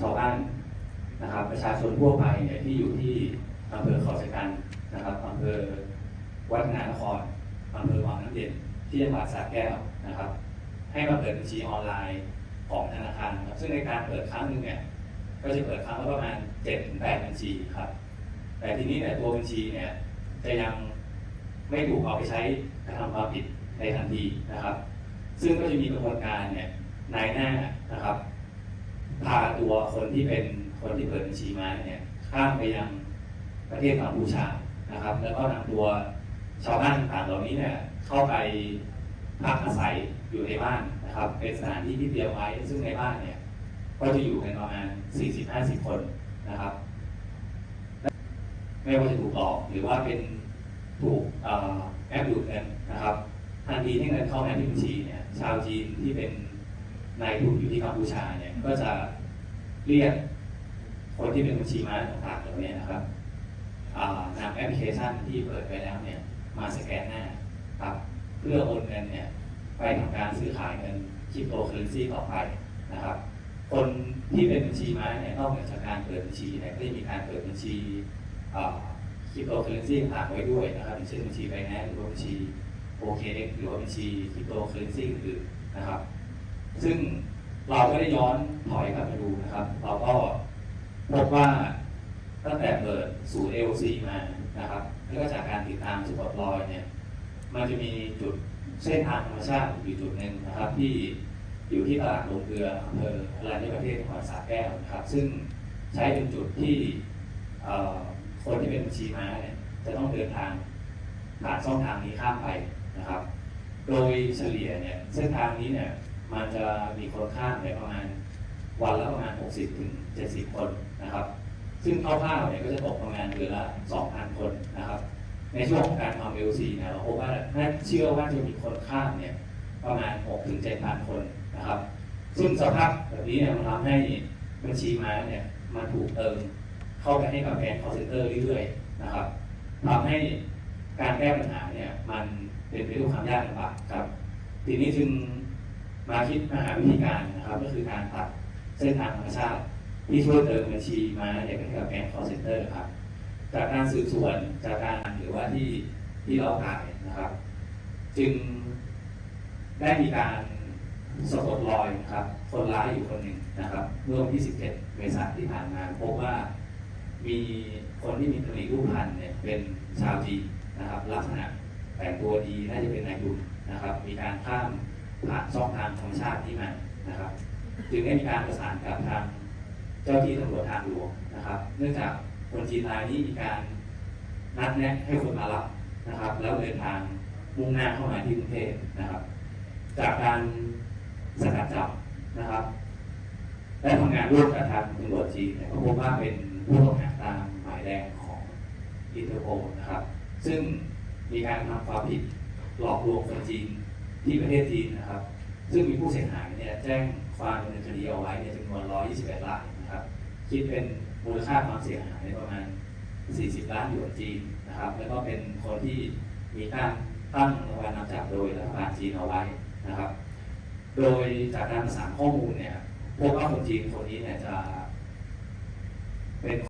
ชาวบ้านนะครับ ประชาชนทั่วไปเนี่ยที่อยู่ที่อำเภอเขาชะกันนะครับอำเภอวัฒนานครอำเภอวังน้ำเย็นที่จังหวัดสระแก้วนะครับ ให้มาเปิดบัญชีออนไลน์ของธนาคารครับซึ่งในการเปิดครั้งหนึ่งเนี่ยก็จะเปิดครั้งละประมาณ7ถึง8บัญชีครับ แต่ทีนี้เนี่ยตัวบัญชีเนี่ยจะยังไม่ถูกเอาไปใช้กระทำความผิดในทันทีนะครับ ซึ่งก็จะมีกระบวนการเนี่ยนายหน้านะครับ พาตัวคนที่เป็นคนที่เปิดบัญชีมาเนี่ยข้ามไปยังประเทศกัมพูชานะครับ แล้วก็นำตัวชาวบ้านต่างๆเหล่านี้เนี่ยเข้าไปพักอาศัยอยู่ในบ้านนะครับ เป็นสถานที่ที่เตรียมไว้ ซึ่งในบ้านเนี่ยก็จะอยู่กันประมาณ 40-50 คนนะครับไม่ว่าจะถูกหลอกหรือว่าเป็นถูกแอบดูดเงินนะครับทันทีที่เงินเข้ามาที่บัญชีเนี่ยชาวจีนที่เป็น นายทุนอยู่ที่กัมพูชาเนี่ยก็จะเรียกคนที่เป็นบัญชีม้าต่างๆเหล่านี้นะครับนำแอปพลิเคชันที่เปิดไปแล้วเนี่ยมาสแกนหน้าครับเพื่อโอนเงินเนี่ยไปทำการซื้อขายเงินคริปโตเคอเรนซีต่อไปนะครับ คนที่เป็นบัญชีม้าเนี่ยนอกเหนือจากการเปิดบัญชีเนี่ยก็จะมีการเปิดบัญชีคริปโตเคอเรนซีต่างไว้ด้วยนะครับอย่างเช่นบัญชีไบแนนหรือว่าบัญชีโอเคหรือว่าบัญชีคริปโตเคอเรนซีอื่นนะครับ ซึ่งเราก็ได้ย้อนถอยกลับมาดูนะครับ เราก็พบว่าตั้งแต่เปิดศูนย์ LC มานะครับแล้วก็จากการติดตามสปอตลอยเนี่ยมันจะมีจุดเส้นทางธรรมชาติอยู่จุดหนึ่งนะครับ ที่อยู่ที่ตลาดลงเกลืออำเภออรัญญประเทศจังหวัดสระแก้วนะครับ ซึ่งใช้เป็นจุดที่คนที่เป็นบัญชีม้าเนี่ยจะต้องเดินทางผ่านช่องทางนี้ข้ามไปนะครับ โดยเฉลี่ยเนี่ยเส้นทางนี้เนี่ย มันจะมีคนข้ามเนี่ยประมาณวันละประมาณ 60ถึง70 คนนะครับ ซึ่งคร่าวๆเนี่ยก็จะตกประมาณเดือนละ 2,000 คนนะครับ ในช่วงของการทำ LC เนี่ยเราพบว่าน่าเชื่อว่าจะมีคนข้ามเนี่ยประมาณ 6 ถึง 7,000 คนนะครับ ซึ่งสภาพแบบนี้เนี่ยมันทำให้บัญชีม้าเนี่ยมันถูกเติมเข้าไปให้กับแบงก์ call center เรื่อยๆนะครับทำให้การแก้ปัญหาเนี่ยมันเป็นไปด้วยความยากลำบากครับ ทีนี้จึง มาคิดมาหาวิธีการนะครับ ก็คือการตัดเส้นทางธรรมชาติที่ช่วยเติมบัญชีมาเนี่ยให้กับแบงก์ call center ครับ จากการสืบสวนจากการหรือว่าที่ที่เราถ่ายนะครับ จึงได้มีการสะกดรอยนะครับ คนร้ายอยู่คนหนึ่งนะครับ เมื่อวันที่ 17 เมษายนที่ผ่านมาพบว่ามีคนที่มีตำหนิรูปพรรณเนี่ยเป็นชาวจีนนะครับ ลักษณะแต่งตัวดีน่าจะเป็นนายทุนนะครับ มีการข้าม ผ่านช่องทางธรรมชาติที่มานะครับ จึงได้มีการประสานกับทางเจ้าที่ตำรวจทางหลวงนะครับ เนื่องจากคนจีนรายนี้มีการนัดแนะให้คนมารับนะครับ แล้วเดินทางมุ่งหน้าเข้ามาที่กรุงเทพนะครับ จากการสกัดจับนะครับได้ทำงานร่วมกับทางตำรวจจีนเนี่ยก็พบว่าเป็นผู้ต้องหาตามหมายแดงของอินเตอร์โพลนะครับ ซึ่งมีการทำความผิดหลอกลวงคนจีน ที่ประเทศจีนนะครับ ซึ่งมีผู้เสียหายเนี่ยแจ้งความดำเนินคดีเอาไว้เนี่ยจำนวน 121รายนะครับ คิดเป็นมูลค่าความเสียหายประมาณ 40 ล้านหยวนจีนนะครับ แล้วก็เป็นคนที่มีการตั้งรางวัลนำจับโดยรัฐบาลจีนเอาไว้นะครับ โดยจากการประสานข้อมูลเนี่ยพบว่าคนจีนคนนี้เนี่ยจะเป็น